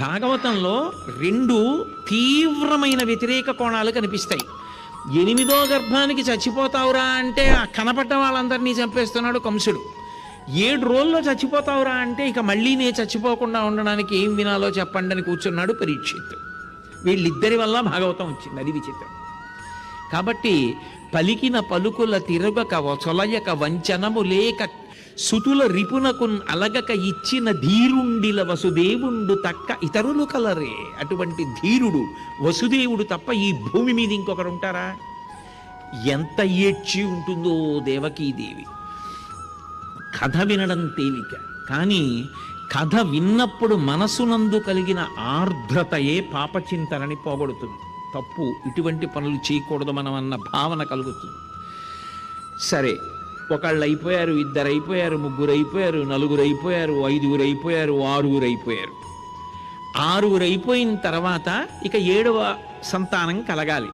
భాగవతంలో రెండు తీవ్రమైన వ్యతిరేక కోణాలు కనిపిస్తాయి. ఎనిమిదో గర్భానికి చచ్చిపోతావురా అంటే ఆ కనపడ్డ వాళ్ళందరినీ చంపేస్తున్నాడు కంసుడు. ఏడు రోజుల్లో చచ్చిపోతావురా అంటే ఇక మళ్ళీ నేను చచ్చిపోకుండా ఉండడానికి ఏం వినాలో చెప్పండి అని కూర్చున్నాడు పరీక్షిత్. వీళ్ళిద్దరి వల్ల భాగవతం వచ్చింది అది విచిత్రం. కాబట్టి పలికిన పలుకుల తిరగక చొలయక వంచనము లేక సుతుల రిపునకున్ అలగక ఇచ్చిన ధీరుండిల వసుదేవుండు తక్క ఇతరులు కలరే. అటువంటి ధీరుడు వసుదేవుడు తప్ప ఈ భూమి మీద ఇంకొకరు ఉంటారా ఎంత ఏడ్చి ఉంటుందో దేవకీదేవి. కథ వినడం తేలిక. కానీ కథ విన్నప్పుడు మనసునందు కలిగిన ఆర్ద్రతయే పాపచింతనని పోగొడుతుంది. తప్పు ఇటువంటి పనులు చేయకూడదు మనం అన్న భావన కలుగుతుంది. సరే ఒకళ్ళు అయిపోయారు ఇద్దరు అయిపోయారు ముగ్గురు అయిపోయారు నలుగురు అయిపోయారు ఐదుగురు అయిపోయారు ఆరుగురు అయిపోయారు ఆరుగురు అయిపోయిన తర్వాత ఇక ఏడవ సంతానం కలగాలి.